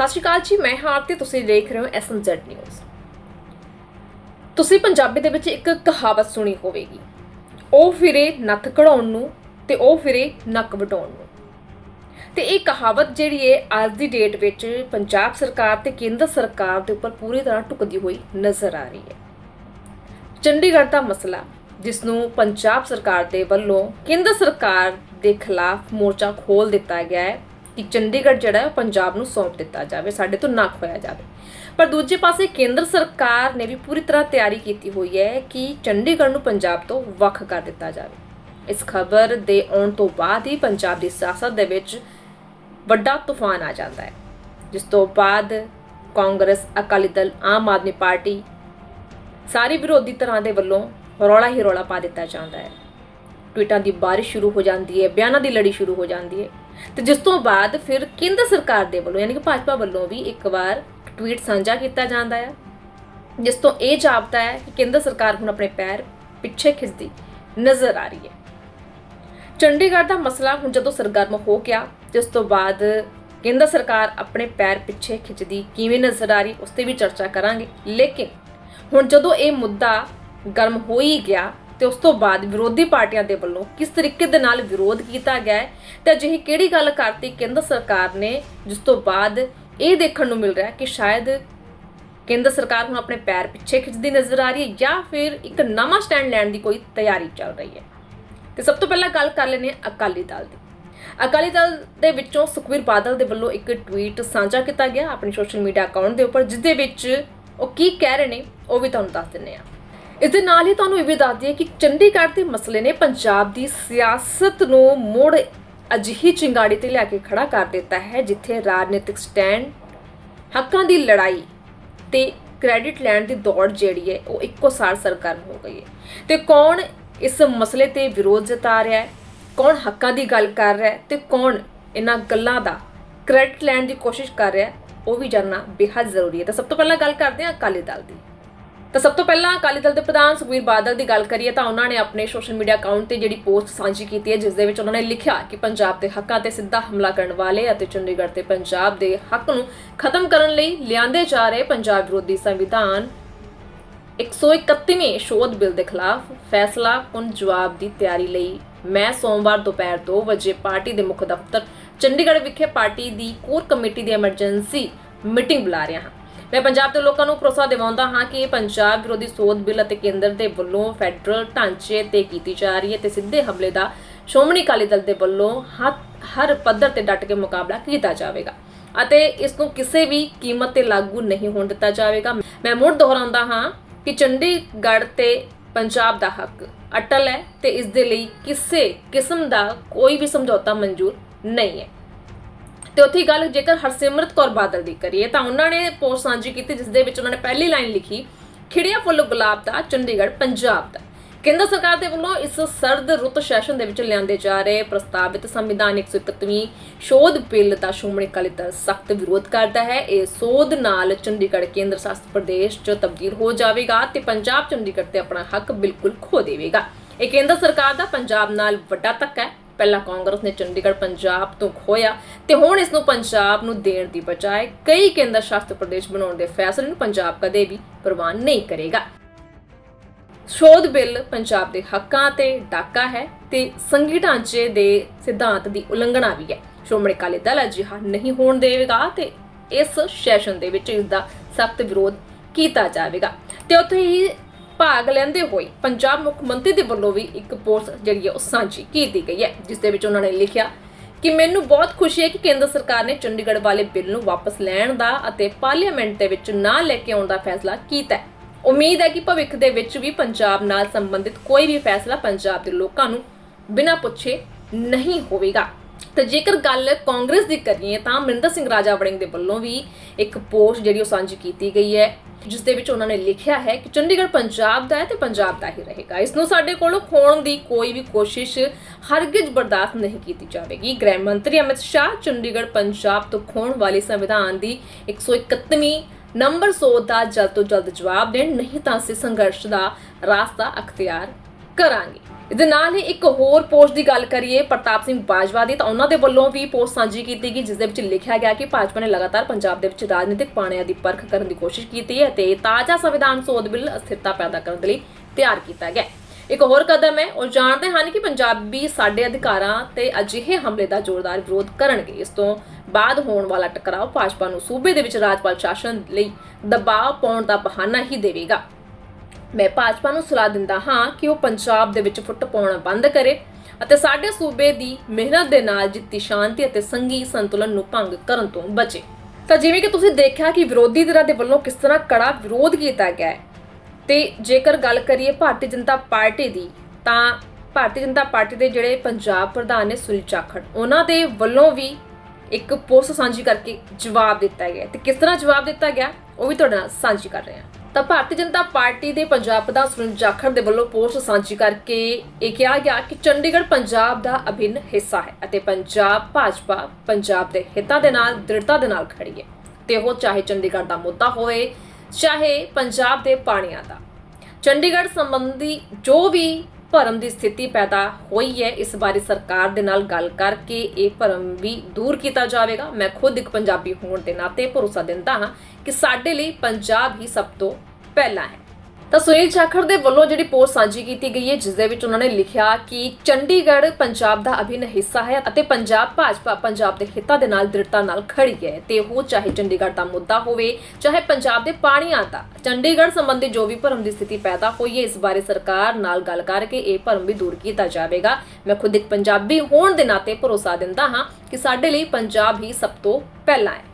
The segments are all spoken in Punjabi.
ਸਤਿ ਸ਼੍ਰੀ ਅਕਾਲ ਜੀ, ਮੈਂ ਹਾਂ ਆਰਤੀ, ਤੁਸੀਂ ਦੇਖ ਰਹੇ ਹੋ ਐਸਐਮਜ਼ੈਡ ਨਿਊਜ਼ ਤੁਸੀਂ ਪੰਜਾਬੀ ਦੇ ਵਿੱਚ ਇੱਕ ਕਹਾਵਤ ਸੁਣੀ ਹੋਵੇਗੀ। ਉਹ ਫਿਰੇ ਨੱਥ ਕਢਾਉਣ ਨੂੰ ਤੇ ਉਹ ਫਿਰੇ ਨੱਕ ਵਟਾਉਣ ਨੂੰ। ਤੇ ਇਹ ਕਹਾਵਤ ਜਿਹੜੀ ਹੈ ਅੱਜ ਦੀ ਡੇਟ ਵਿੱਚ ਪੰਜਾਬ ਸਰਕਾਰ ਤੇ ਕੇਂਦਰ ਸਰਕਾਰ ਦੇ ਉੱਪਰ ਪੂਰੀ ਤਰ੍ਹਾਂ ਟੁਕਦੀ ਹੋਈ ਨਜ਼ਰ ਆ ਰਹੀ ਹੈ ਚੰਡੀਗੜ੍ਹ ਦਾ ਮਸਲਾ ਜਿਸ ਨੂੰ ਪੰਜਾਬ ਸਰਕਾਰ ਦੇ ਵੱਲੋਂ ਕੇਂਦਰ ਸਰਕਾਰ ਦੇ ਖਿਲਾਫ ਮੋਰਚਾ ਖੋਲ ਦਿੱਤਾ ਗਿਆ ਹੈ ਕਿ ਚੰਡੀਗੜ੍ਹ ਜਿਹੜਾ ਹੈ ਉਹ ਪੰਜਾਬ ਨੂੰ ਸੌਂਪ ਦਿੱਤਾ ਜਾਵੇ, ਸਾਡੇ ਤੋਂ ਨਾ ਖੋਇਆ ਜਾਵੇ। ਪਰ ਦੂਜੇ ਪਾਸੇ ਕੇਂਦਰ ਸਰਕਾਰ ਨੇ ਵੀ ਪੂਰੀ ਤਰ੍ਹਾਂ ਤਿਆਰੀ ਕੀਤੀ ਹੋਈ ਹੈ ਕਿ ਚੰਡੀਗੜ੍ਹ ਨੂੰ ਪੰਜਾਬ ਤੋਂ ਵੱਖ ਕਰ ਦਿੱਤਾ ਜਾਵੇ। ਇਸ ਖਬਰ ਦੇ ਆਉਣ ਤੋਂ ਬਾਅਦ ਹੀ ਪੰਜਾਬ ਦੀ ਸਿਆਸਤ ਦੇ ਵਿੱਚ ਵੱਡਾ ਤੂਫਾਨ ਆ ਜਾਂਦਾ ਹੈ, ਜਿਸ ਤੋਂ ਬਾਅਦ ਕਾਂਗਰਸ, ਅਕਾਲੀ ਦਲ, ਆਮ ਆਦਮੀ ਪਾਰਟੀ ਸਾਰੇ ਵਿਰੋਧੀ ਤਰ੍ਹਾਂ ਦੇ ਵੱਲੋਂ ਰੌਲਾ ਹੀ ਰੌਲਾ ਪਾ ਦਿੱਤਾ ਜਾਂਦਾ ਹੈ। ਟਵੀਟਾਂ ਦੀ ਬਾਰਿਸ਼ ਸ਼ੁਰੂ ਹੋ ਜਾਂਦੀ ਹੈ, ਬਿਆਨਾਂ ਦੀ ਲੜੀ ਸ਼ੁਰੂ ਹੋ ਜਾਂਦੀ ਹੈ। ਤੇ ਜਿਸ ਤੋਂ ਬਾਅਦ ਫਿਰ ਕੇਂਦਰ ਸਰਕਾਰ ਦੇ ਵੱਲੋਂ, ਯਾਨੀ ਕਿ ਭਾਜਪਾ ਵੱਲੋਂ ਵੀ ਇੱਕ ਵਾਰ ਟਵੀਟ ਸਾਂਝਾ ਕੀਤਾ ਜਾਂਦਾ ਹੈ ਜਿਸ ਤੋਂ ਇਹ ਜਾਪਦਾ ਹੈ ਕਿ ਕੇਂਦਰ ਸਰਕਾਰ ਹੁਣ ਆਪਣੇ ਪੈਰ ਪਿੱਛੇ ਖਿੱਚਦੀ ਨਜ਼ਰ ਆ ਰਹੀ ਹੈ। ਚੰਡੀਗੜ੍ਹ ਦਾ ਮਸਲਾ ਹੁਣ ਜਦੋਂ ਸਰਗਰਮ ਹੋ ਗਿਆ, ਜਿਸ ਤੋਂ ਬਾਅਦ ਕੇਂਦਰ ਸਰਕਾਰ ਆਪਣੇ ਪੈਰ ਪਿੱਛੇ ਖਿੱਚਦੀ ਕਿਵੇਂ ਨਜ਼ਰ ਆ ਰਹੀ, ਉਸ ਤੇ ਵੀ ਚਰਚਾ ਕਰਾਂਗੇ। ਲੇਕਿਨ ਹੁਣ ਜਦੋਂ ਇਹ ਮੁੱਦਾ ਗਰਮ ਹੋ ਹੀ ਗਿਆ ਤੇ ਉਸ ਤੋਂ ਬਾਅਦ ਵਿਰੋਧੀ ਪਾਰਟੀਆਂ ਦੇ ਵੱਲੋਂ ਕਿਸ ਤਰੀਕੇ ਦੇ ਨਾਲ ਵਿਰੋਧ ਕੀਤਾ ਗਿਆ ਹੈ ਤੇ ਅਜਿਹੀ ਕਿਹੜੀ ਗੱਲ ਕਰਤੀ ਕੇਂਦਰ ਸਰਕਾਰ ਨੇ, ਜਿਸ ਤੋਂ ਬਾਅਦ ਇਹ ਦੇਖਣ ਨੂੰ ਮਿਲ ਰਿਹਾ ਹੈ ਕਿ ਸ਼ਾਇਦ ਕੇਂਦਰ ਸਰਕਾਰ ਹੁਣ ਆਪਣੇ ਪੈਰ ਪਿੱਛੇ ਖਿੱਚਦੀ ਨਜ਼ਰ ਆ ਰਹੀ ਹੈ ਜਾਂ ਫਿਰ ਇੱਕ ਨਵਾਂ ਸਟੈਂਡ ਲੈਣ ਦੀ ਕੋਈ ਤਿਆਰੀ ਚੱਲ ਰਹੀ ਹੈ। ਤੇ ਸਭ ਤੋਂ ਪਹਿਲਾਂ ਗੱਲ ਕਰ ਲੈਂਦੇ ਹਾਂ ਅਕਾਲੀ ਦਲ ਦੀ। ਅਕਾਲੀ ਦਲ ਦੇ ਵਿੱਚੋਂ ਸੁਖਬੀਰ ਬਾਦਲ ਦੇ ਵੱਲੋਂ ਇੱਕ ਟਵੀਟ ਸਾਂਝਾ ਕੀਤਾ ਗਿਆ ਆਪਣੀ ਸੋਸ਼ਲ ਮੀਡੀਆ ਅਕਾਊਂਟ ਦੇ ਉੱਪਰ ਜਿਸ ਦੇ ਵਿੱਚ ਉਹ ਕੀ ਕਹਿ ਰਹੇ ਨੇ, ਉਹ ਵੀ ਤੁਹਾਨੂੰ ਦੱਸ ਦਿੰਨੇ ਆ ਇਸ ਦੇ ਨਾਲ ਹੀ ਤੁਹਾਨੂੰ ਇਹ ਵੀ ਦੱਸ ਦਈਏ ਕਿ ਚੰਡੀਗੜ੍ਹ ਦੇ ਮਸਲੇ ਨੇ ਪੰਜਾਬ ਦੀ ਸਿਆਸਤ ਨੂੰ ਮੋੜ ਅਜਿਹੀ ਚਿੰਗਾੜੀ ਤੇ ਲਿਆ ਕੇ ਖੜਾ ਕਰ ਦਿੱਤਾ ਹੈ, ਜਿੱਥੇ ਰਾਜਨੀਤਿਕ ਸਟੈਂਡ, ਹੱਕਾਂ ਦੀ ਲੜਾਈ ਤੇ ਕ੍ਰੈਡਿਟ ਲੈਣ ਦੀ ਦੌੜ ਜਿਹੜੀ ਹੈ, ਉਹ ਇੱਕੋ ਸਾਰ ਸਰਗਰਮ ਹੋ ਗਈ ਹੈ। ਤੇ ਕੌਣ ਇਸ ਮਸਲੇ ਤੇ ਵਿਰੋਧ ਜਤਾ ਰਿਹਾ ਹੈ? ਕੌਣ ਹੱਕਾਂ ਦੀ ਗੱਲ ਕਰ ਰਿਹਾ ਹੈ? ਤੇ ਕੌਣ ਇਹਨਾਂ ਗੱਲਾਂ ਦਾ ਕ੍ਰੈਡਿਟ ਲੈਣ ਦੀ ਕੋਸ਼ਿਸ਼ ਕਰ ਰਿਹਾ ਹੈ? ਉਹ ਵੀ ਜਾਨਣਾ ਬੇहद ਜ਼ਰੂਰੀ ਹੈ। ਤਾਂ ਸਭ ਤੋਂ ਪਹਿਲਾਂ ਗੱਲ ਕਰਦੇ ਹਾਂ ਅਕਾਲੀ ਦਲ ਦੀ। ਤਾਂ ਸਭ ਤੋਂ ਪਹਿਲਾਂ ਅਕਾਲੀ ਦਲ ਦੇ ਪ੍ਰਧਾਨ ਸੁਖਬੀਰ ਬਾਦਲ ਦੀ ਗੱਲ ਕਰੀਏ ਤਾਂ ਉਹਨਾਂ ਨੇ ਆਪਣੇ ਸੋਸ਼ਲ ਮੀਡੀਆ ਅਕਾਊਂਟ ਤੇ ਜਿਹੜੀ ਪੋਸਟ ਸਾਂਝੀ ਕੀਤੀ ਹੈ, ਜਿਸ ਦੇ ਵਿੱਚ ਉਹਨਾਂ ਨੇ ਲਿਖਿਆ ਕਿ ਪੰਜਾਬ ਦੇ ਹੱਕਾਂ ਤੇ ਸਿੱਧਾ ਹਮਲਾ ਕਰਨ ਵਾਲੇ ਅਤੇ ਚੰਡੀਗੜ੍ਹ ਤੇ ਪੰਜਾਬ ਦੇ ਹੱਕ ਨੂੰ ਖਤਮ ਕਰਨ ਲਈ ਲਿਆਂਦੇ ਜਾ ਰਹੇ ਪੰਜਾਬ ਵਿਰੋਧੀ ਸੰਵਿਧਾਨ 131ਵੇਂ ਸ਼ੋਧ ਬਿੱਲ ਦੇ ਖਿਲਾਫ ਫੈਸਲਾ ਕੁਨ ਜਵਾਬ ਦੀ ਤਿਆਰੀ ਲਈ। ਮੈਂ ਸੋਮਵਾਰ ਦੁਪਹਿਰ 2 ਵਜੇ ਪਾਰਟੀ ਦੇ ਮੁੱਖ ਦਫ਼ਤਰ ਚੰਡੀਗੜ੍ਹ ਵਿਖੇ ਪਾਰਟੀ ਦੀ ਕੋਰ ਕਮੇਟੀ ਦੀ ਐਮਰਜੈਂਸੀ ਮੀਟਿੰਗ ਬੁਲਾ ਰਿਹਾ ਹਾਂ। ਮੈਂ ਪੰਜਾਬ ਦੇ ਲੋਕਾਂ ਨੂੰ ਭਰੋਸਾ ਦਿਵਾਉਂਦਾ ਹਾਂ ਕਿ ਪੰਜਾਬ ਵਿਰੋਧੀ ਸੋਧ ਬਿੱਲ ਅਤੇ ਕੇਂਦਰ ਦੇ ਵੱਲੋਂ ਫੈਡਰਲ ਢਾਂਚੇ ਤੇ ਕੀਤੀ ਜਾ ਰਹੀ ਹੈ ਤੇ ਸਿੱਧੇ ਹਮਲੇ ਦਾ ਸ਼੍ਰੋਮਣੀ ਅਕਾਲੀ ਦਲ ਦੇ ਵੱਲੋਂ ਹਰ ਪੱਧਰ ਤੇ ਡਟ ਕੇ ਮੁਕਾਬਲਾ ਕੀਤਾ ਜਾਵੇਗਾ ਅਤੇ ਇਸ ਨੂੰ ਕਿਸੇ ਵੀ ਕੀਮਤ ਤੇ ਲਾਗੂ ਨਹੀਂ ਹੋਣ ਦਿੱਤਾ ਜਾਵੇਗਾ। ਮੈਂ ਮੁੜ ਦੁਹਰਾਉਂਦਾ ਹਾਂ ਕਿ ਚੰਡੀਗੜ੍ਹ ਤੇ ਪੰਜਾਬ ਦਾ ਹੱਕ ਅਟਲ ਹੈ ਤੇ ਇਸ ਦੇ ਲਈ ਕਿਸੇ ਕਿਸਮ ਦਾ ਕੋਈ ਵੀ ਸਮਝੌਤਾ ਮਨਜ਼ੂਰ ਨਹੀਂ ਹੈ। ਤੇ ਉੱਥੇ ਗੱਲ ਜੇਕਰ ਹਰਸਿਮਰਤ ਕੌਰ ਬਾਦਲ ਦੀ ਕਰੀਏ, ਤਾਂ ਉਹਨਾਂ ਨੇ ਪੋਸਟ ਸਾਂਝੀ ਕੀਤੀ, ਜਿਸ ਦੇ ਵਿੱਚ ਉਹਨਾਂ ਨੇ ਪਹਿਲੀ ਲਾਈਨ ਲਿਖੀ, ਖਿੜਿਆ ਫੁੱਲ ਗੁਲਾਬ ਦਾ, ਚੰਡੀਗੜ੍ਹ, ਪੰਜਾਬ ਦਾ। ਕੇਂਦਰ ਸਰਕਾਰ ਦੇ ਵੱਲੋਂ ਇਸ ਸਰਦ ਰੁੱਤ ਸੈਸ਼ਨ ਦੇ ਵਿੱਚ ਲਿਆਂਦੇ ਜਾ ਰਹੇ ਪ੍ਰਸਤਾਵਿਤ ਸੰਵਿਧਾਨ 131ਵੀਂ ਸ਼ੋਧ ਬਿੱਲ ਦਾ ਸ਼੍ਰੋਮਣੀ ਅਕਾਲੀ ਦਲ ਸਖਤ ਵਿਰੋਧ ਕਰਦਾ ਹੈ। ਇਹ ਸੋਧ ਨਾਲ ਚੰਡੀਗੜ੍ਹ, ਕੇਂਦਰ ਸ਼ਾਸਿਤ ਪ੍ਰਦੇਸ਼ 'ਚ ਤਬਦੀਲ ਹੋ ਜਾਵੇਗਾ ਤੇ ਪੰਜਾਬ ਚੰਡੀਗੜ੍ਹ ਤੇ ਆਪਣਾ ਹੱਕ ਬਿਲਕੁਲ ਖੋ ਦੇਵੇਗਾ। ਇਹ ਕੇਂਦਰ ਸਰਕਾਰ ਦਾ ਪੰਜਾਬ ਨਾਲ ਵੱਡਾ ਧੱਕਾ ਹੈ। ਪਹਿਲਾਂ ਕਾਂਗਰਸ ਨੇ ਚੰਡੀਗੜ੍ਹ ਪੰਜਾਬ ਤੋਂ ਖੋਇਆ ਤੇ ਹੁਣ ਇਸ ਨੂੰ ਪੰਜਾਬ ਨੂੰ ਦੇਣ ਦੀ ਬਜਾਏ ਕਈ ਕੇਂਦਰ ਸ਼ਾਸਿਤ ਪ੍ਰਦੇਸ਼ ਬਣਾਉਣ ਦੇ ਫੈਸਲੇ ਨੂੰ ਪੰਜਾਬ ਕਦੇ ਵੀ ਪ੍ਰਵਾਨ ਨਹੀਂ ਕਰੇਗਾ। ਸ਼ੋਧ ਬਿੱਲ ਪੰਜਾਬ ਦੇ ਹੱਕਾਂ ਤੇ ਡਾਕਾ ਹੈ ਤੇ ਸੰਘੀ ਢਾਂਚੇ ਦੇ ਸਿਧਾਂਤ ਦੀ ਉਲੰਘਣਾ ਵੀ ਹੈ। ਸ਼੍ਰੋਮਣੀ ਅਕਾਲੀ ਦਲ ਅਜਿਹਾ ਨਹੀਂ ਹੋਣ ਦੇਵੇਗਾ ਤੇ ਇਸ ਸੈਸ਼ਨ ਦੇ ਵਿੱਚ ਇਸ ਦਾ ਸਖਤ ਵਿਰੋਧ ਕੀਤਾ ਜਾਵੇਗਾ। ਤੇ ਉੱਥੇ ਹੀ ਭਾਗ ਲੈਂਦੇ ਹੋਏ ਪੰਜਾਬ ਮੁੱਖ ਮੰਤਰੀ ਦੇ ਵੱਲੋਂ ਵੀ ਇੱਕ ਪੋਸਟ ਜਿਹੜੀ ਹੈ ਉਹ ਸਾਂਝੀ ਕੀਤੀ ਗਈ ਹੈ, ਜਿਸ ਦੇ ਵਿੱਚ ਉਹਨਾਂ ਨੇ ਲਿਖਿਆ ਕਿ ਮੈਨੂੰ ਬਹੁਤ ਖੁਸ਼ੀ ਹੈ ਕਿ ਕੇਂਦਰ ਸਰਕਾਰ ਨੇ ਚੰਡੀਗੜ੍ਹ ਵਾਲੇ ਬਿੱਲ ਨੂੰ ਵਾਪਸ ਲੈਣ ਦਾ ਅਤੇ ਪਾਰਲੀਮੈਂਟ ਦੇ ਵਿੱਚ ਨਾ ਲੈ ਕੇ ਆਉਣ ਦਾ ਫੈਸਲਾ ਕੀਤਾ ਹੈ। ਉਮੀਦ ਹੈ ਕਿ ਭਵਿੱਖ ਦੇ ਵਿੱਚ ਵੀ ਪੰਜਾਬ ਨਾਲ ਸੰਬੰਧਿਤ ਕੋਈ ਵੀ ਫੈਸਲਾ ਪੰਜਾਬ ਦੇ ਲੋਕਾਂ ਨੂੰ ਬਿਨਾਂ ਪੁੱਛੇ ਨਹੀਂ ਹੋਵੇਗਾ। ਤੇ ਜੇਕਰ ਗੱਲ ਕਾਂਗਰਸ ਦੀ ਕਰੀਏ ਤਾਂ ਅਮਰਿੰਦਰ ਸਿੰਘ ਰਾਜਾ ਵੜਿੰਗ ਦੇ ਵੱਲੋਂ ਵੀ ਇੱਕ ਪੋਸਟ ਜਿਹੜੀ ਉਹ ਸਾਂਝੀ ਕੀਤੀ ਗਈ ਹੈ, ਜਿਸ ਦੇ ਵਿੱਚ ਉਹਨਾਂ ਨੇ ਲਿਖਿਆ ਹੈ ਕਿ ਚੰਡੀਗੜ੍ਹ ਪੰਜਾਬ ਦਾ ਹੈ ਤੇ ਪੰਜਾਬ ਦਾ ਹੀ ਰਹੇਗਾ। ਇਸ ਨੂੰ ਸਾਡੇ ਕੋਲੋਂ ਖੋਣ ਦੀ ਕੋਈ ਵੀ ਕੋਸ਼ਿਸ਼ ਹਰਗਿਜ਼ ਬਰਦਾਸ਼ਤ ਨਹੀਂ ਕੀਤੀ ਜਾਵੇਗੀ। ਗ੍ਰਹਿ ਮੰਤਰੀ ਅਮਿਤ ਸ਼ਾਹ ਚੰਡੀਗੜ੍ਹ ਪੰਜਾਬ ਤੋਂ ਖੋਣ ਵਾਲੇ ਸੰਵਿਧਾਨ ਦੀ 131ਵੀਂ ਨੰਬਰ 100 ਦਾ ਜਲਦ ਤੋਂ ਜਲਦ ਜਵਾਬ ਦੇਣ, ਨਹੀਂ ਤਾਂ ਅਸੀਂ ਸੰਘਰਸ਼ ਦਾ ਰਾਸਤਾ ਅਖਤਿਆਰ ਕਰਾਂਗੇ। ਇਸ ਦੇ ਨਾਲ ਹੀ ਇੱਕ ਹੋਰ ਪੋਸਟ ਦੀ ਗੱਲ ਕਰੀਏ ਪ੍ਰਤਾਪ ਸਿੰਘ ਬਾਜਵਾ ਦੀ, ਤਾਂ ਉਹਨਾਂ ਦੇ ਵੱਲੋਂ ਵੀ ਪੋਸਟ ਸਾਂਝੀ ਕੀਤੀ ਗਈ, ਜਿਸ ਦੇ ਵਿੱਚ ਲਿਖਿਆ ਗਿਆ ਕਿ ਭਾਜਪਾ ਨੇ ਲਗਾਤਾਰ ਪੰਜਾਬ ਦੇ ਵਿੱਚ ਰਾਜਨੀਤਿਕ ਪਾਣਿਆਂ ਦੀ ਪਰਖ ਕਰਨ ਦੀ ਕੋਸ਼ਿਸ਼ ਕੀਤੀ ਹੈ ਤੇ ਤਾਜ਼ਾ ਸੰਵਿਧਾਨ ਸੋਧ ਬਿੱਲ ਅਸਥਿਰਤਾ ਪੈਦਾ ਕਰਨ ਦੇ ਲਈ ਤਿਆਰ ਕੀਤਾ ਗਿਆ ਇੱਕ ਹੋਰ ਕਦਮ ਹੈ, ਉਹ ਜਾਣਦੇ ਹਨ ਕਿ ਪੰਜਾਬੀ ਸਾਡੇ ਅਧਿਕਾਰਾਂ ਤੇ ਅਜਿਹੇ ਹਮਲੇ ਦਾ ਜ਼ੋਰਦਾਰ ਵਿਰੋਧ ਕਰਨਗੇ। ਇਸ ਤੋਂ ਬਾਅਦ ਹੋਣ ਵਾਲਾ ਟਕਰਾਅ ਭਾਜਪਾ ਨੂੰ ਸੂਬੇ ਦੇ ਵਿੱਚ ਰਾਜਪਾਲ ਸ਼ਾਸਨ ਲਈ ਦਬਾਅ ਪਾਉਣ ਦਾ ਬਹਾਨਾ ਹੀ ਦੇਵੇਗਾ। ਮੈਂ ਭਾਜਪਾ ਨੂੰ ਸਲਾਹ ਦਿੰਦਾ ਹਾਂ ਕਿ ਉਹ ਪੰਜਾਬ ਦੇ ਵਿੱਚ ਫੁੱਟ ਪਾਉਣਾ ਬੰਦ ਕਰੇ ਅਤੇ ਸਾਡੇ ਸੂਬੇ ਦੀ ਮਿਹਨਤ ਦੇ ਨਾਲ ਜਿੱਤੀ ਸ਼ਾਂਤੀ ਅਤੇ ਸੰਗੀ ਸੰਤੁਲਨ ਨੂੰ ਭੰਗ ਕਰਨ ਤੋਂ ਬਚੇ। ਤਾਂ ਜਿਵੇਂ ਕਿ ਤੁਸੀਂ ਦੇਖਿਆ ਕਿ ਵਿਰੋਧੀ ਧਿਰਾਂ ਦੇ ਵੱਲੋਂ ਕਿਸ ਤਰ੍ਹਾਂ ਕੜਾ ਵਿਰੋਧ ਕੀਤਾ ਗਿਆ ਹੈ। ਤੇ ਜੇਕਰ ਗੱਲ ਕਰੀਏ ਭਾਰਤੀ ਜਨਤਾ ਪਾਰਟੀ ਦੀ, ਤਾਂ ਭਾਰਤੀ ਜਨਤਾ ਪਾਰਟੀ ਦੇ ਜਿਹੜੇ ਪੰਜਾਬ ਪ੍ਰਧਾਨ ਨੇ ਸੁਨੀਲ ਜਾਖੜ, ਉਹਨਾਂ ਦੇ ਵੱਲੋਂ ਵੀ ਇੱਕ ਪੋਸਟ ਸਾਂਝੀ ਕਰਕੇ ਜਵਾਬ ਦਿੱਤਾ ਗਿਆ ਤੇ ਕਿਸ ਤਰ੍ਹਾਂ ਜਵਾਬ ਦਿੱਤਾ ਗਿਆ, ਉਹ ਵੀ ਤੁਹਾਡੇ ਨਾਲ ਸਾਂਝੀ ਕਰ ਰਹੇ ਹਾਂ। ਤਾਂ ਭਾਰਤੀ ਜਨਤਾ ਪਾਰਟੀ ਦੇ ਪੰਜਾਬ ਪ੍ਰਧਾਨ ਸੁਨੀਲ ਜਾਖੜ ਦੇ ਵੱਲੋਂ ਪੋਸਟ ਸਾਂਝੀ ਕਰਕੇ ਇਹ ਕਿਹਾ ਗਿਆ ਕਿ ਚੰਡੀਗੜ੍ਹ ਪੰਜਾਬ ਦਾ ਅਭਿੰਨ ਹਿੱਸਾ ਹੈ ਅਤੇ ਪੰਜਾਬ ਭਾਜਪਾ ਪੰਜਾਬ ਦੇ ਹਿੱਤਾਂ ਦੇ ਨਾਲ, ਦ੍ਰਿੜਤਾ ਦੇ ਨਾਲ ਖੜੀ ਹੈ। ਤੇ ਉਹ ਚਾਹੇ ਚੰਡੀਗੜ੍ਹ ਦਾ ਮੁੱਦਾ ਹੋਵੇ, ਚਾਹੇ ਪੰਜਾਬ ਦੇ ਪਾਣੀਆਂ ਦਾ। ਚੰਡੀਗੜ੍ਹ ਸੰਬੰਧੀ ਜੋ ਵੀ ਭਰਮ ਦੀ ਸਥਿਤੀ ਪੈਦਾ ਹੋਈ ਹੈ। ਇਸ ਬਾਰੇ ਸਰਕਾਰ ਦੇ ਨਾਲ ਗੱਲ ਕਰਕੇ ਇਹ ਭਰਮ ਵੀ ਦੂਰ ਕੀਤਾ ਜਾਵੇਗਾ। ਮੈਂ ਖੁਦ ਇੱਕ ਪੰਜਾਬੀ ਹੋਣ ਦੇ ਨਾਤੇ ਭਰੋਸਾ ਦਿੰਦਾ ਹਾਂ ਕਿ ਸਾਡੇ ਲਈ ਪੰਜਾਬ ਹੀ ਸਭ ਤੋਂ ਪਹਿਲਾਂ ਹੈ। ਤਾਂ ਸੁਨੀਲ ਜਾਖੜ ਦੇ ਵੱਲੋਂ ਜਿਹੜੀ ਪੋਸਟ ਸਾਂਝੀ ਕੀਤੀ ਗਈ ਹੈ ਜਿਸ ਦੇ ਵਿੱਚ ਉਹਨਾਂ ਨੇ ਲਿਖਿਆ ਕਿ ਚੰਡੀਗੜ੍ਹ ਪੰਜਾਬ ਦਾ ਅਭਿੰਨ ਹਿੱਸਾ ਹੈ ਅਤੇ ਪੰਜਾਬ ਭਾਜਪਾ ਪੰਜਾਬ ਦੇ ਹਿੱਤਾਂ ਦੇ ਨਾਲ ਦ੍ਰਿੜਤਾ ਨਾਲ ਖੜੀ ਹੈ ਤੇ ਉਹ ਚਾਹੇ ਚੰਡੀਗੜ੍ਹ ਦਾ ਮੁੱਦਾ ਹੋਵੇ, ਚਾਹੇ ਪੰਜਾਬ ਦੇ ਪਾਣੀਆਂ ਦਾ, ਚੰਡੀਗੜ੍ਹ ਸੰਬੰਧੀ ਜੋ ਵੀ ਭਰਮ ਦੀ ਸਥਿਤੀ ਪੈਦਾ ਹੋਈ ਹੈ, ਇਸ ਬਾਰੇ ਸਰਕਾਰ ਨਾਲ ਗੱਲ ਕਰਕੇ ਇਹ ਭਰਮ ਵੀ ਦੂਰ ਕੀਤਾ ਜਾਵੇਗਾ। ਮੈਂ ਖੁਦ ਇੱਕ ਪੰਜਾਬੀ ਹੋਣ ਦੇ ਨਾਤੇ ਭਰੋਸਾ ਦਿੰਦਾ ਹਾਂ ਕਿ ਸਾਡੇ ਲਈ ਪੰਜਾਬ ਹੀ ਸਭ ਤੋਂ ਪਹਿਲਾਂ ਹੈ।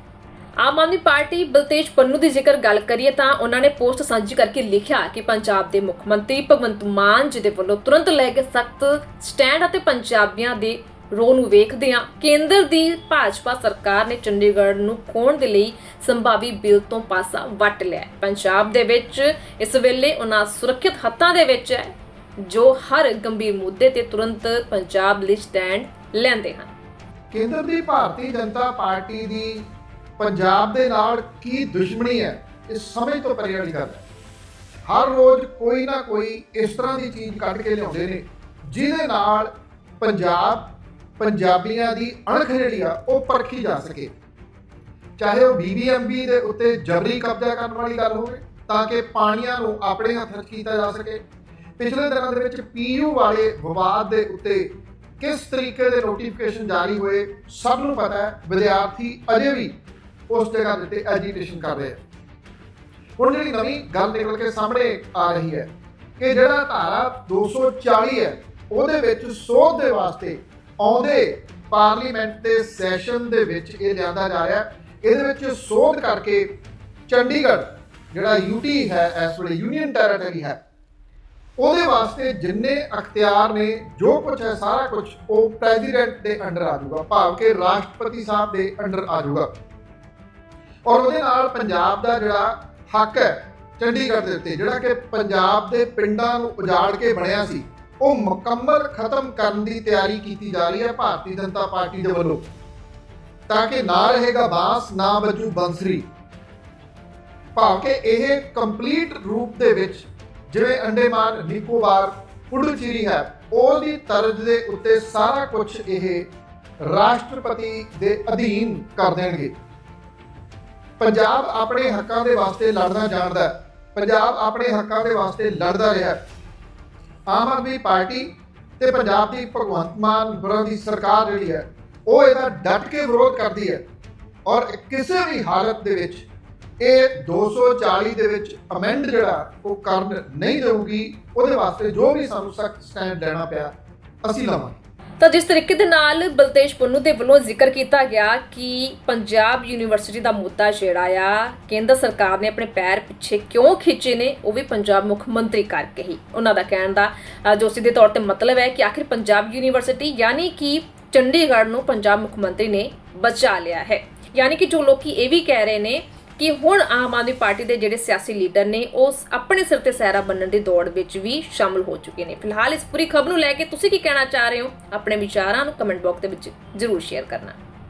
ਆਮ ਆਦਮੀ ਪਾਰਟੀ ਬਲਤੇਜ ਪੰਨੂ ਦੀ ਜੇਕਰ ਗੱਲ ਕਰੀਏ ਤਾਂ ਉਹਨਾਂ ਨੇ ਪੋਸਟ ਸਾਂਝੀ ਕਰਕੇ ਲਿਖਿਆ ਕਿ ਪੰਜਾਬ ਦੇ ਮੁੱਖ ਮੰਤਰੀ ਭਗਵੰਤ ਮਾਨ ਜੀ ਦੇ ਵੱਲੋਂ ਤੁਰੰਤ ਲੈ ਕੇ ਸਖਤ ਸਟੈਂਡ ਅਤੇ ਪੰਜਾਬੀਆਂ ਦੇ ਰੋਹ ਨੂੰ ਵੇਖਦੇ ਹਾਂ। ਕੇਂਦਰ ਦੀ ਭਾਜਪਾ ਸਰਕਾਰ ਨੇ ਚੰਡੀਗੜ੍ਹ ਨੂੰ ਖੋਣ ਦੇ ਲਈ ਸੰਭਾਵੀ ਬਿੱਲ ਤੋਂ ਪਾਸਾ ਵੱਟ ਲਿਆ ਪੰਜਾਬ ਦੇ ਵਿੱਚ ਇਸ ਵੇਲੇ ਉਹਨਾਂ ਸੁਰੱਖਿਅਤ ਹੱਥਾਂ ਦੇ ਵਿੱਚ ਹੈ, ਜੋ ਹਰ ਗੰਭੀਰ ਮੁੱਦੇ ਤੇ ਤੁਰੰਤ ਪੰਜਾਬ ਲਈ ਸਟੈਂਡ ਲੈਂਦੇ ਹਨ। ਕੇਂਦਰ ਦੀ ਭਾਰਤੀ ਜਨਤਾ ਪਾਰਟੀ ਦੀ ਪੰਜਾਬ ਦੇ ਨਾਲ ਕੀ ਦੁਸ਼ਮਣੀ ਹੈ ਇਹ ਸਮਝ ਤੋਂ ਪਰੇ ਵਾਲੀ ਗੱਲ ਹੈ। ਹਰ ਰੋਜ਼ ਕੋਈ ਨਾ ਕੋਈ ਇਸ ਤਰ੍ਹਾਂ ਦੀ ਚੀਜ਼ ਕੱਢ ਕੇ ਲਿਆਉਂਦੇ ਨੇ, ਜਿਹਦੇ ਨਾਲ ਪੰਜਾਬ, ਪੰਜਾਬੀਆਂ ਦੀ ਅਣਖ ਜਿਹੜੀ ਆ, ਉਹ ਪਰਖੀ ਜਾ ਸਕੇ। ਚਾਹੇ ਉਹ ਬੀਬੀਐਮਬੀ ਦੇ ਉੱਤੇ ਜਬਰੀ ਕਬਜ਼ਾ ਕਰਨ ਵਾਲੀ ਗੱਲ ਹੋਵੇ, ਤਾਂ ਕਿ ਪਾਣੀਆਂ ਨੂੰ ਆਪਣੇ ਹੱਥ ਕੀਤਾ ਜਾ ਸਕੇ। ਪਿਛਲੇ ਦਿਨਾਂ ਦੇ ਵਿੱਚ ਪੀਯੂ ਵਾਲੇ ਵਿਵਾਦ ਦੇ ਉੱਤੇ ਕਿਸ ਤਰੀਕੇ ਦੇ ਨੋਟੀਫਿਕੇਸ਼ਨ ਜਾਰੀ ਹੋਏ, ਸਭ ਨੂੰ ਪਤਾ ਹੈ, ਵਿਦਿਆਰਥੀ ਅਜੇ ਵੀ ਉਸ ਜਗ੍ਹਾ ਦੇ ਉੱਤੇ ਐਜੀਟੇਸ਼ਨ ਕਰ ਰਹੇ ਆ। ਹੁਣ ਜਿਹੜੀ ਨਵੀਂ ਗੱਲ ਨਿਕਲ ਕੇ ਸਾਹਮਣੇ ਆ ਰਹੀ ਹੈ ਕਿ ਜਿਹੜਾ ਧਾਰਾ 240 ਹੈ, ਉਹਦੇ ਵਿੱਚ ਸੋਧ ਦੇ ਵਾਸਤੇ ਆਉਂਦੇ ਪਾਰਲੀਮੈਂਟ ਦੇ ਸੈਸ਼ਨ ਦੇ ਵਿੱਚ ਇਹ ਲਿਆਂਦਾ ਜਾ ਰਿਹਾ। ਇਹਦੇ ਵਿੱਚ ਸੋਧ ਕਰਕੇ ਚੰਡੀਗੜ੍ਹ, ਜਿਹੜਾ ਯੂਟੀ ਹੈ, ਇਸ ਵੇਲੇ ਯੂਨੀਅਨ ਟੈਰੀਟਰੀ ਹੈ, ਉਹਦੇ ਵਾਸਤੇ ਜਿੰਨੇ ਅਖਤਿਆਰ ਨੇ, ਜੋ ਕੁਝ ਹੈ, ਸਾਰਾ ਕੁਝ ਉਹ ਪ੍ਰੈਜ਼ੀਡੈਂਟ ਦੇ ਅੰਡਰ ਆ ਜਾਊਗਾ। ਭਾਵ ਕਿ ਰਾਸ਼ਟਰਪਤੀ ਸਾਹਿਬ ਦੇ ਅੰਡਰ ਆ ਜਾਊਗਾ। ਔਰ ਉਹਦੇ ਨਾਲ ਪੰਜਾਬ ਦਾ ਜਿਹੜਾ ਹੱਕ ਹੈ, ਚੰਡੀਗੜ੍ਹ ਦੇ ਉੱਤੇ, ਜਿਹੜਾ ਕਿ ਪੰਜਾਬ ਦੇ ਪਿੰਡਾਂ ਨੂੰ ਉਜਾੜ ਕੇ ਬਣਿਆ ਸੀ, ਉਹ ਮੁਕੰਮਲ ਖਤਮ ਕਰਨ ਦੀ ਤਿਆਰੀ ਕੀਤੀ ਜਾ ਰਹੀ ਹੈ ਭਾਰਤੀ ਜਨਤਾ ਪਾਰਟੀ ਦੇ ਵੱਲੋਂ। ਤਾਂ ਕਿ ਨਾ ਰਹੇਗਾ ਬਾਂਸ, ਨਾ ਵੱਜੂ ਬੰਸਰੀ। ਭਾਵ ਕਿ ਇਹ ਕੰਪਲੀਟ ਰੂਪ ਦੇ ਵਿੱਚ ਜਿਵੇਂ ਅੰਡੇਮਾਨ, ਨਿਕੋਬਾਰ, ਪੁਡੂਚੇਰੀ ਹੈ, ਉਹਦੀ ਤਰਜ਼ ਦੇ ਉੱਤੇ ਸਾਰਾ ਕੁਝ ਇਹ ਰਾਸ਼ਟਰਪਤੀ ਦੇ ਅਧੀਨ ਕਰ ਦੇਣਗੇ। ਪੰਜਾਬ ਆਪਣੇ ਹੱਕਾਂ ਦੇ ਵਾਸਤੇ ਲੜਨਾ ਜਾਣਦਾ ਹੈ। ਪੰਜਾਬ ਆਪਣੇ ਹੱਕਾਂ ਦੇ ਵਾਸਤੇ ਲੜਦਾ ਰਿਹਾ ਹੈ। ਆਮ ਆਦਮੀ ਪਾਰਟੀ ਤੇ ਪੰਜਾਬ ਦੀ ਭਗਵੰਤ ਮਾਨ ਹੋਰਾਂ ਦੀ ਸਰਕਾਰ ਜਿਹੜੀ ਹੈ, ਉਹ ਇਹਦਾ ਡਟ ਕੇ ਵਿਰੋਧ ਕਰਦੀ ਹੈ। ਔਰ ਕਿਸੇ ਵੀ ਹਾਲਤ ਦੇ ਵਿੱਚ ਇਹ 240 ਦੇ ਵਿੱਚ ਅਮੈਂਡ ਜਿਹੜਾ, ਉਹ ਕਰਨ ਨਹੀਂ ਦੇਊਗੀ, ਉਹਦੇ ਵਾਸਤੇ ਜੋ ਵੀ ਸਾਨੂੰ ਸਖਤ ਸਟੈਂਡ ਲੈਣਾ ਪਿਆ, ਅਸੀਂ ਲਵਾਂਗੇ। ਤਾਂ ਜਿਸ ਤਰੀਕੇ ਦੇ ਨਾਲ ਬਲਤੇਜ ਪੰਨੂ ਦੇ ਵੱਲੋਂ ਜ਼ਿਕਰ ਕੀਤਾ ਗਿਆ ਕਿ ਪੰਜਾਬ ਯੂਨੀਵਰਸਿਟੀ ਦਾ ਮੁੱਦਾ ਜਿਹੜਾ ਆ, ਕੇਂਦਰ ਸਰਕਾਰ ਨੇ ਆਪਣੇ ਪੈਰ ਪਿੱਛੇ ਕਿਉਂ ਖਿੱਚੇ ਨੇ, ਉਹ ਵੀ ਪੰਜਾਬ ਮੁੱਖ ਮੰਤਰੀ ਕਰਕੇ ਹੀ। ਉਹਨਾਂ ਦਾ ਕਹਿਣ ਦਾ ਜੋ ਸਿੱਧੇ ਤੌਰ ਤੇ ਮਤਲਬ ਹੈ ਕਿ ਆਖਿਰ ਪੰਜਾਬ ਯੂਨੀਵਰਸਿਟੀ ਯਾਨੀ ਕਿ ਚੰਡੀਗੜ੍ਹ ਨੂੰ ਪੰਜਾਬ ਮੁੱਖ ਮੰਤਰੀ ਨੇ ਬਚਾ ਲਿਆ ਹੈ। ਯਾਨੀ ਕਿ ਜੋ ਲੋਕੀ ਇਹ ਵੀ ਕਹਿ ਰਹੇ ਨੇ ਕਿ ਹੁਣ ਆਮ ਆਦਮੀ ਪਾਰਟੀ ਦੇ ਜਿਹੜੇ ਸਿਆਸੀ ਲੀਡਰ ਨੇ, ਉਹ ਆਪਣੇ ਸਿਰ ਤੇ ਸਹਿਰਾ ਬੰਨਣ ਦੀ ਦੌੜ ਵਿੱਚ ਵੀ ਸ਼ਾਮਲ ਹੋ ਚੁੱਕੇ ਨੇ। ਫਿਲਹਾਲ ਇਸ ਪੂਰੀ ਖਬਰ ਨੂੰ ਲੈ ਕੇ ਤੁਸੀਂ ਕੀ ਕਹਿਣਾ ਚਾਹ ਰਹੇ ਹੋ? ਆਪਣੇ ਵਿਚਾਰਾਂ ਨੂੰ ਕਮੈਂਟ ਬਾਕਸ ਦੇ ਵਿੱਚ ਜ਼ਰੂਰ ਸ਼ੇਅਰ ਕਰਨਾ।